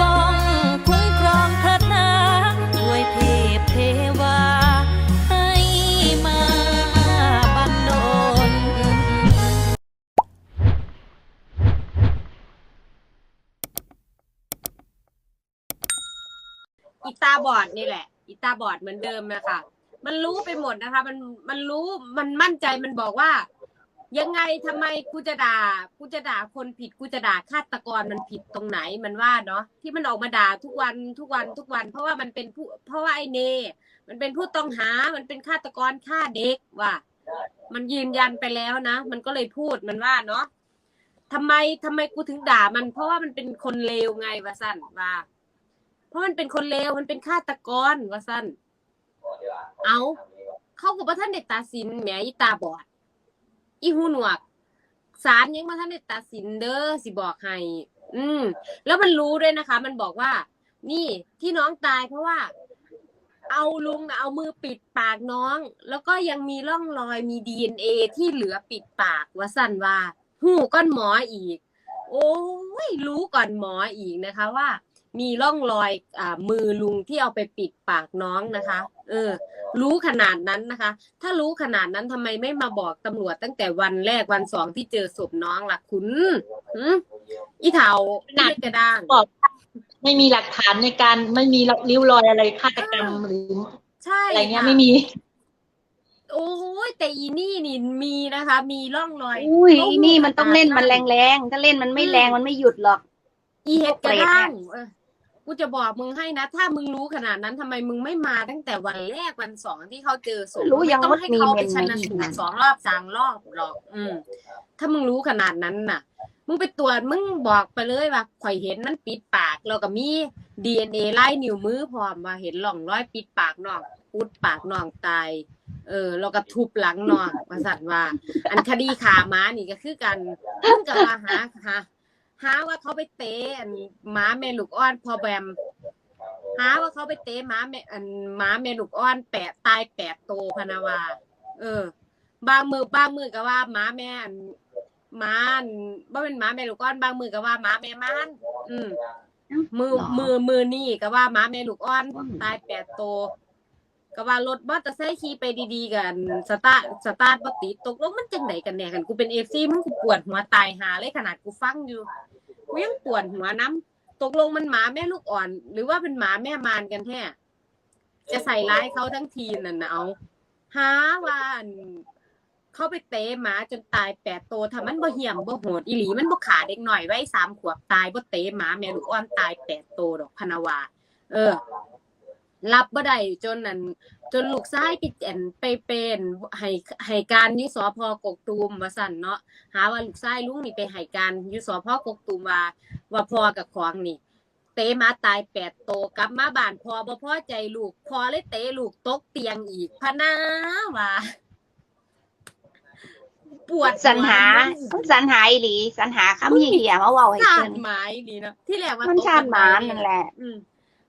กองคุ้มครองพรนาด้วยเทพเทวา ให้มาบันดลอีตาบอดนี่แหละ อีตาบอดเหมือนเดิมนะคะ มันรู้ไปหมดนะคะ มันมันรู้มันมั่นใจมันบอกว่า ยังไงทำไมกูจะด่ากูจะด่าคนผิดกูจะด่าฆาตกรมันผิดตรงไหนมันว่าเนาะที่มันออกมาด่าทุกวันทุกวันทุกวัน เพราะว่ามันเป็นผู้เพราะว่าไอเน มันเป็นผู้ต้องหา มันเป็นฆาตกรฆ่าเด็กว่ะมันยืนยันไปแล้วนะ มันก็เลยพูดมันว่าเนาะทำไมทำไมกูถึงด่ามัน เพราะว่ามันเป็นคนเลวไงวะสั้นว่า เพราะมันเป็นคนเลวมันเป็นฆาตกรวะสั้นเอา เขากับว่าท่านเด็ดตัดสินแหมอีตาบอด อีหูหนวกศาลยังมาท่านเด็ดตัดสินเด้อสิบอกให้ อืม แล้วมันรู้ด้วยนะคะ มันบอกว่า นี่ที่น้องตายเพราะว่า เอาลุงนะเอามือปิดปากน้อง แล้วก็ยังมีร่องรอยมีดีเอ็นเอที่เหลือปิดปากว่าสั่นว่าหูก้อนหมออีก โอ้ยรู้ก่อนหมออีกนะคะว่า มีร่องรอยอ่ามือลุงที่เอาไปปิดปากน้องนะคะ เออ รู้ขนาดนั้นนะคะ ถ้ารู้ขนาดนั้นทำไมไม่มาบอกตำรวจตั้งแต่วันแรกวันสองที่เจอศพน้องล่ะคุณหืมอีเถาอีกระด้าง บอกไม่มีหลักฐานในการไม่มีริ้วรอยอะไรฆาตกรรมหรือใช่อะไรเงี้ยค่ะ ไม่มี โอ้ยแต่อีนี่นี่มีนะคะ มีร่องรอย อุ้ยเขาอีนี่มันต้องเล่นมันขแรนาดงแรงๆ ถ้าเล่นมันไม่แรงมันไม่หยุดหรอก อีเห็ดกระเปรตเนี่ยด้างเออ กูจะบอกมึงให้นะ ถ้ามึงรู้ขนาดนั้นทำไมมึงไม่มาตั้งแต่วันแรกวันสองที่เขาเจอศพรู้ยังไม่ต้องว่าให้มีเขาเมไปนชัไหมนอีสูกตนะรสองรอบสามรอบหรอก อืม ถ้ามึงรู้ขนาดนั้นน่ะ มึงไปตรวจมึงบอกไปเลยว่าข่อยเห็นมันปิดปากแล้วก็มีดีเอ็นเอไล่นิ้วมือพร้อมว่าเห็นร่องรอยปิดปากน้องอุดปากน้องตายเออแล้วก็ทุบหลังน้องว่าสั่นว่า อันคดีขาม้านี่ก็คือกันมึงกับว่าหาหา หาว่าเขาไปเตะอันหม้าแม่ลูกอ้อนพอแบมหาว่าเขาไปเตะหม้าแม่อันหม้าแม่ลูกอ้อนแปะตายแปดโตวพะนาวา เออ บางมือบางมือก็ว่าหม้าแม่อันหม้าอันบ่เป็นหม้าแม่ลูกอ้อน บางมือก็ว่าหม้าแม่ม่านอืมมือหรอมือมือนี่ก็ว่าหม้าแม่ลูกอ้อน ตายแปดโตว ก็ว่ารถมอเตอร์ไซค์ขี่ไปดีๆกันสตาร์ทสตาร์ทบ่ติดตกลงมันจังไหนกันแน่กันกูเป็นเอฟซีมึงกูปวดหัวตายหาเลยขนาดกูฟังอยู่กูยังปวดหัวน้ำตกลงมันหมาแม่ลูกอ่อน หรือว่าเป็นหมาแม่มารกันแท้จะใส่ร้ายเขาทั้งทีนั่นนะเอาหาว่าอันเขาไปเตะหมาจนตายแปดตัวถ้ามันบ่เหี่ยมบ่โหดอีหลีมันบ่ขาเด็กหน่อยไว้สามขวบตายบ่เตะหมาแม่ลูกอ่อนตายแปดตัวดอกพนาวาเออ รับบ่ได้จนนั่นจนลูกชายไปแอนไปเป็นให้ให้การอยุสพกกตูมว่าสั่นเนาะหาว่าลูกชายลุงนี่ไปให้การอยุสพกกตูมว่าว่าพ่อกับของนี่เตะหมาตายแปดโตวกลับมาบ้านพอบ่พอใจลูกพอเลยเตะลูกตกเตียงอีกพะนาว่าปวดสรรหามันสรรหาอีหลีสรรหาคำเหี้ยๆมาเว้าให้ชาเพิ่นติหมายดีเนาะที่แรกว่ามันตกชาติหมาบัไดนั่นแหละ อืม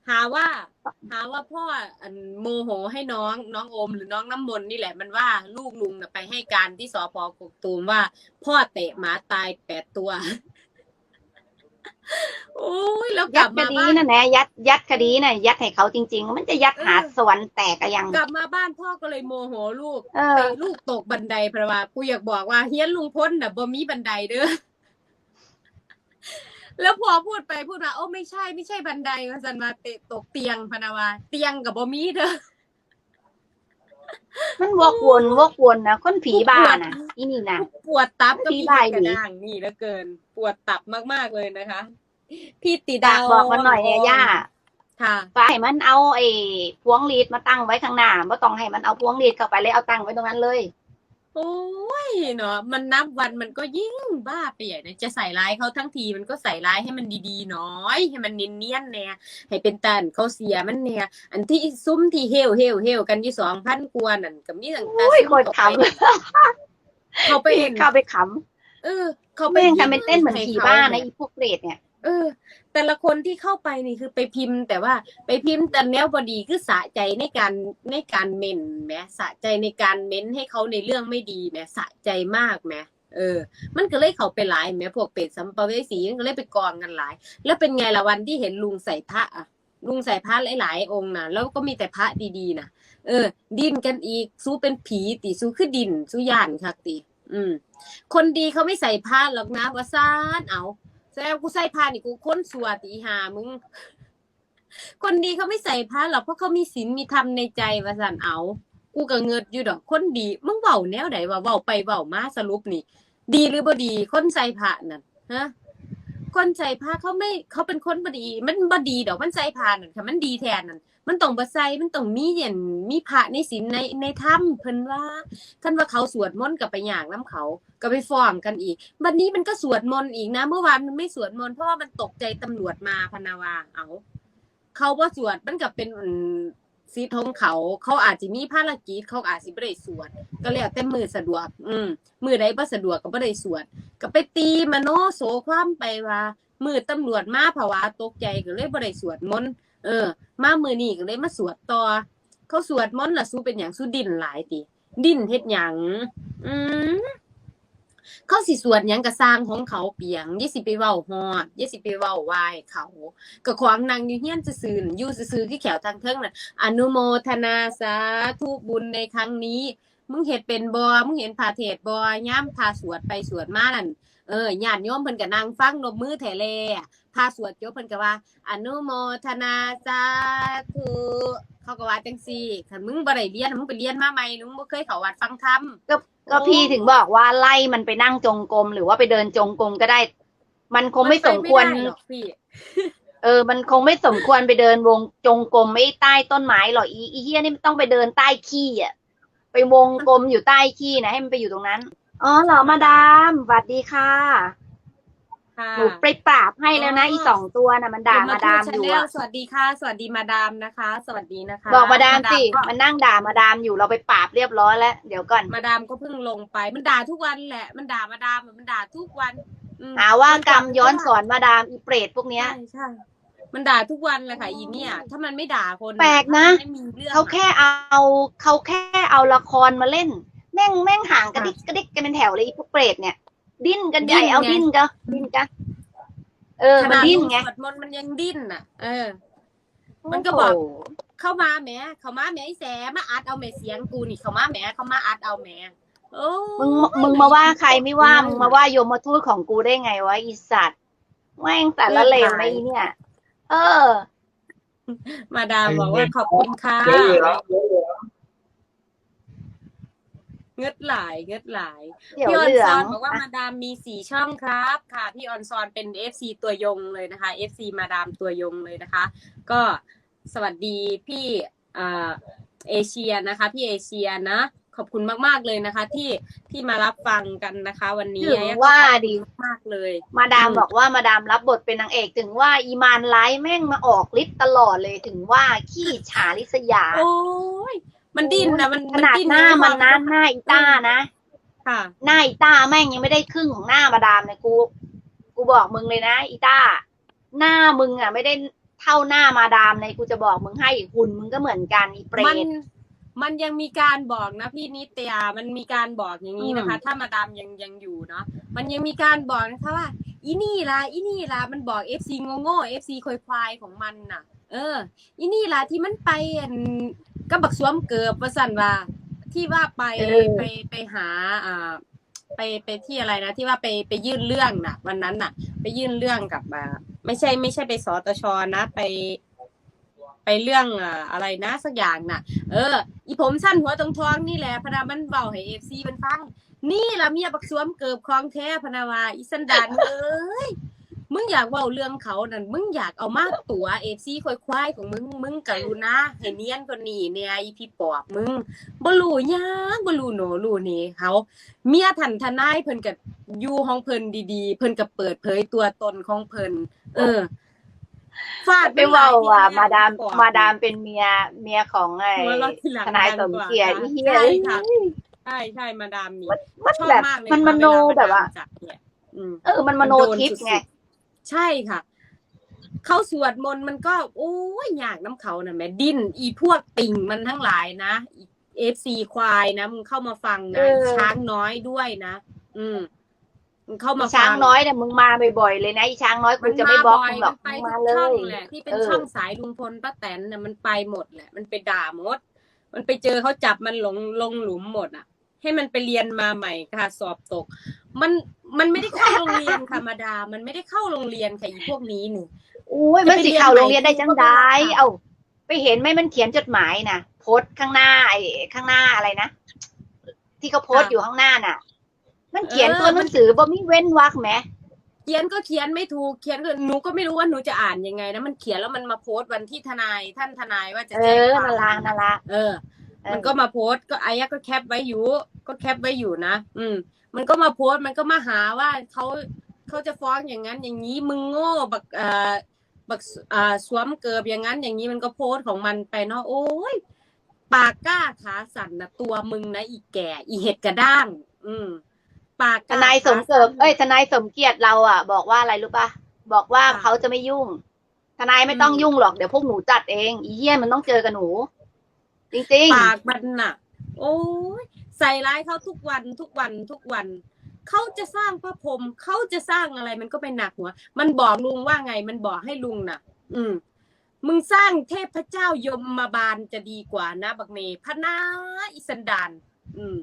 หาว่า หาว่าพ่ออันโมโหให้น้องน้องโอมหรือน้องน้ำมนต์นี่แหละมันว่าลูกลุงน่ะไปให้การที่สพกกตูมว่า พ่อเตะหมาตายแปดตัวโอ้ยแล้วกยัลัดบคมาดีบ้านนั่นแหละยัดยัดคดีน่ะยัดให้เขาจริง ๆ มันจะยัดหาเออสวรรค์แตกอะยังกลับมาบ้านพ่อก็เลยโมโหลูกเออ เตะลูกตกบันไดเพราะว่ากูอยากบอกว่าเฮียนลุงพ้นน่ะบ่มีบันไดเด้อ แล้วพอพูดไปพูดมาโอ้ไม่ใช่ไม่ใช่บันไดว่าสันมาเตะตกเตียงพะนาวาเตียงกับบ่มีเด้อมันวกวนวกวนนะคนผีบ้าน่ะอีนี่น่ะปวดตับก็พี่มีบายกระดิด้างนี่เหลือเกิน ปวดตับมากๆเลยนะคะ พี่ติฝาดากวบอกมันหน่อยเนี่ยย่าค่ะฝากให้มันเอาไอ้พวงลีดมาตั้งไว้ข้างหน้าไม่ต้องให้มันเอาพวงลีดเข้าไปเลยเอาตั้งไว้ตรงนั้นเลย โอ้ยเนาะมันนับวันมันก็ยิ่งบ้าไปใหญ่นะจะใส่ร้ายเขาทั้งทีมันก็ใส่ร้ายให้มันดีๆหน้อย ให้มันเนียนๆแน่ให้เป็นตันเขาเสียมันแน่อันที่ซุ้มที่เฮวเฮวเฮวกันอยู่สองพันกว่านั่นก็มีตั้งแต่โอ้ยซุ้มคนเข้าขไปเขาไปเห็นเข้าไปขเออ เขาำไปแม่งยิ้ทำเป็นเต้นเหมือนให้ผีขบ้าแหมนะอีพวกเปรตเนี่ย เออ แต่ละคนที่เข้าไปนี่คือไปพิมพ์ แต่ว่าไปพิมพ์แต่แนวบอดีคือสะใจในการในการเม้นแหมสะใจในการเม้นให้เขาในเรื่องไม่ดีแหมสะใจมากแหมเออ มันก็เลยเขาไปหลายแหมพวกเป็ดสัมภเวสีมันก็เลยไปกองกันหลาย แล้วเป็นไงละวันที่เห็นลุงใส่พระอะลุงใส่พระหลายๆองค์นะแล้วก็มีแต่พระดีๆนะเออ ดินกันอีกสู้เป็นผีติสู้คือดินสู้ย่านคักติอืม คนดีเขาไม่ใส่ผ้าหรอกนะว่าซ่านเอา แสดงกูใส่ผ้านี่กูค้นสัวตีหามึง คนดีเขาไม่ใส่ผ้าหรอกเพราะเขามีศีลมีธรรมในใจว่าสันเอา กูก็เงิดอยู่ดอก คนดีมึงเบาแนวไหนว่าเบาไปเบามาสรุปนี่ ดีหรือบ่ดี คนใส่ผ้านั่นฮะ คนใส่ผ้าเขาไม่เขาเป็นคนบดี มันบดีดอกมันใส่ผ้านั่นค่ะ มันดีแทนนั่นมันต้องบ่ใส่มันต้องมีอย่างมีพระในศีลในในถ้ำเพิ่นว่าคันว่าเขาสวดมนต์กับไปย่างน้ำเขาก็ไปฟ้องกันอีกวันนี้มันก็สวดมนต์อีกนะ เมื่อวานมันไม่สวดมนต์เพราะว่ามันตกใจตำรวจมาพนาวาเอาเขาบ่สวดมันก็เป็น อืมสิทของเขา เขาอาจจะมีภารกิจเขาอาจสิบ่ได้สวด ก็แล้วแต่มือสะดวก อืมมือใดบ่สะดวกก็บ่ได้สวด ก็ไปตีมโนโสความไปว่ามือตำรวจมาภาวะตกใจก็เลยบ่ได้สวดมนต์เออ มามือนี้ก็เลยมาสวดต่อ เขาสวดมนต์ล่ะสู้เป็นหยังสู้ดินหลายติดินเฮ็ดหยังอืม เขาสิสวดหยังก็สร้างของเขาเปียงยี่สิไปเว้าฮอดยี่สิไปเว้าวายเขาก็ความนางอยู่เฮียนซื่อๆน่ะอยู่ซื่อๆที่แขวทางเทิงน่ะอนุโมทนาสาธุบุญในครั้งนี้ มึงเห็ดเป็นบอมึงเห็นพาเทศบอย่ามพาสวดไปสวดมานั่น เออญาติโยมเพิ่นก็นั่งฟังนบมือแถเลพาสวดจบเพิ่นก็ว่า อนุโมทนาสาธุเขาก็ว่าจังซี่คันมึงบ่ได้เรียนมึงไปเรียนมาใหม่มึงบ่เคยเข้าวัดฟังธรรมก็พี่ถึงบอกว่าไล่มันไปนั่งจงกรมหรือว่าไปเดินจงกรมก็ได้ มันคงไม่สมควรนไปไได้หรอกพี่เออ มันคงไม่สมควรไปเดินวงจงกรมไม่ใต้ต้นไม้หรอกอีอีเฮียนี่มันต้องไปเดินใต้ขี้อะ ไปวงกลมอยู่ใต้ขี้นะให้มันไปอยู่ตรงนั้น อ๋อเหรอมาดามสวัสดีค่ะ ค่ะหนูไปปราบให้แล้วนะ อีสองตัวนะมันด่ามาดามอยู่เดี๋วอะทูต Channel สวัสดีค่ะ สวัสดีมาดามนะคะ สวัสดีนะคะบอกมาดามสิก็มันนั่งด่ามาดามอยู่เราไปปราบเรียบร้อยแล้วเดี๋ยวก่อนมาดามก็เพิ่งลงไป มันด่าทุกวันแหละ มันด่ามาดามมันด่าทุกวันอืมหาว่ากรรมย้อนสอนมาดามอีเปรตพวกเนี้ย ใช่ใช่มันด่าทุกวันเลยค่ะอีเนี่ย ถ้ามันไม่ด่าคนแปลกนะไม่มีเรื่องเขาแค่เอาเขาแค่เอาละครมาเล่น แม่งแม่งห่างกระดิกกระดิกกันเป็นแถวเลยอีพวกเปรตเนี่ย ดิ้นกันใหญ่เอาดิ้นก็ดิ้นกันเออขมันนาดดิ้นลูกไงสวดมนต์มันยังดิ้นอะ เออ มันก็บอกโโหเข้ามาแหมเข้ามาแหมไอ้แสมาอัดเอาแหมเสียงกูนี่เข้ามาแหมเข้ามาอัดเอาแหมโอ้มึงมึงมาว่าใครไม่ว่ามึงมาว่าโยมมาทูตของกูได้ไงวะอีสัตว์แม่งแต่ละเลวไหมอีเนี่ย เออ มาดามบอกว่าขอบคุณค่ะ เดี๋ยวเหลือเดี๋ยวเหลือเงืดหลายเงืดหลายเดี๋ยวพี่ออนเหลือซองนบอกว่ามาดามมีสี่ช่องครับ ค่ะ พี่ออนซอนเป็น FC ตัวยงเลยนะคะ FC มาดามตัวยงเลยนะคะ ก็สวัสดีพี่อ่าเอเชียนะคะ พี่เอเชียนะ ขอบคุณมาก ๆ เลยนะคะ ที่ที่มารับฟังกันนะคะ วันนี้ถึงว่าดิมากเลย มาดามอืมบอกว่ามาดามรับบทเป็นนางเอกถึงว่าอีมานร้ายแม่งมาออกฤทธิ์ตลอดเลยถึงว่าขี้ฉาลิษยา โอ้ย มันดิ้นนะมันขนาดดิ้หน้ามันนะใหน้าอีต้านะค่ะหน้าอีต้าแม่งยังไม่ได้ครึ่งของหน้ามาดามเลยกู กูบอกมึงเลยนะอีต้า หน้ามึงอะ ไม่ได้เท่าหน้ามาดามเลยกูจะบอกมึงให้หุ่นมึงก็เหมือนกันอีเปรมันตมันยังมีการบอกนะพี่นิตยา มันมีการบอกอย่างนี้นะคะอืมถ้ามาดามยังยังอยู่เนาะ มันยังมีการบอกนะคะว่า อีนี่ล่ะอีนี่ล่ะมันบอกเอฟซีโง่โง่เอฟซีควายควายของมันน่ะ เออ อีนี่ล่ะที่มันไปอัน ก็บักสวมเกือบว่าสั่นว่า ที่ว่าไปเออ ไปไปหาอ่าไปไปที่อะไรนะ ที่ว่าไปไปยื่นเรื่องน่ะ วันนั้นน่ะ ไปยื่นเรื่องกับอ่าไม่ใช่ไม่ใช่ไปสตชนะไป ไปเรื่องอ่าอะไรนะสักอย่างน่ะ เออ อีผมสั้นหัวตรงทองนี่แหละพนามันเบาให้เอฟซีมันฟัง นี่ละเมียบักสวมเกิบคลองแท้พนาวาอีสันดานเอ้ย มึงอยากเว้าเรื่องเขานั่นมึงอยากเอามาตัวเอฟซีควายควายๆของมึงมึงกรุณาให้เนียนกว่านี้เนี่ยอีพี่ปอบมึงบ่รู้หยังบ่รู้โหนรู้นี่เขาเมียทันทนายเพิ่นก็อยู่ห้องเพิ่นดีๆ เพิ่นก็เปิดเผยตัวตนของเพิ่นเออฟาดไปเว่าว่าหลยทีมาดามพี่ปอบมาดามเป็นเมียเมียของไอ้หัวเราะทีหลังทนายสดัมงกว่าเกียรติอีเหี้ยใช่ค่ะใช่ใช่มาดามนี่มันชอบแบบมากเลยมันค่ะมโนเวลแบบว่ามจัดเนี่ยอืมเออ มันมโนทิพย์ไง ใช่ค่ะ เขาสวดมนต์มันก็ โอ้ยอยากน้ำเขานะแม่ดิ้น อีพวกติ่งมันทั้งหลายนะเอฟซีควายนะมึงเข้ามาฟังนะเออช้างน้อยด้วยนะ อืมมึงเข้ามาฟัช้างน้อยเนี่ยมึงมาบ่อยๆเลยนะอีช้างน้อยกูจะไม่บล็อกมึงหรอกมันไปมึงมาทุกเลช่องยแหละที่เป็นเออช่องสายลุงพลป้าแตนน่ะมันไปหมดแหละ มันไปด่าหมด มันไปเจอเขาจับมันหลงลงหลุมหมดอะ ให้มันไปเรียนมาใหม่ค่ะ สอบตก มันมันไม่ได้เข้าโรงเรียนค่ะมาดา มันไม่ได้เข้าโรงเรียนค่ะอีพวกนี้นี่อุ้ยมันสิเข้าโรงเรียนได้จังไดเอาไปเห็นไหมมันเขียนจดหมายน่ะโพสต์ข้างหน้าไอ้ข้างหน้าอะไรนะที่เขาโพสต์อยู่ข้างหน้าน่ะ มันเขียนตัวหนังสือบ่มีเว้นวรรคแหมเขียนก็เขียนไม่ถูกเขียนก็หนูก็ไม่รู้ว่าหนูจะอ่านยังไงนะมันเขียนแล้วมันมาโพสต์วันที่ทนายท่านทนายว่าจะเอแจ้งอความนารานาราเออเออ มันก็มาโพสต์ก็ไอ้ก็แคปไว้อยู่ ก็แคปไว้อยู่นะอืม มันก็มาโพสต์มันก็มาหาว่าเขาเขาจะฟ้องอย่างนั้นอย่างนี้มึงโง่บักเอ่อบักอ่าสวมเกิบอย่างนั้น อย่างนี้มันก็โพสต์ของมันไปเนาะโอ้ยปากกล้าขาสั่นนะตัวมึงนะอีแก่ อีเห็ดกระด้าง อืม ปากทนายสมเกิดเอ้ยทนายสมเกียรติเราอะ บอกว่าอะไรรู้ป่ะบอกว่าเขาจะไม่ยุ่ง ทนายไม่ต้องยุ่งหรอกเดี๋ยวพวกหนูจัดเอง อีเหี้ยมันต้องเจอกับหนู จริงปากมันน่ะ โอ้ยใส่ร้ายเขาทุกวันทุกวันทุกวันเขาจะสร้างพระพรมเขาจะสร้างอะไรมันก็ไม่หนักหัว มันบอกลุงว่าไง มันบอกให้ลุงน่ะ อืม มึงสร้างเทพเจ้ายมมาบาลจะดีกว่านะ บักเมพนาอิสันดานอืม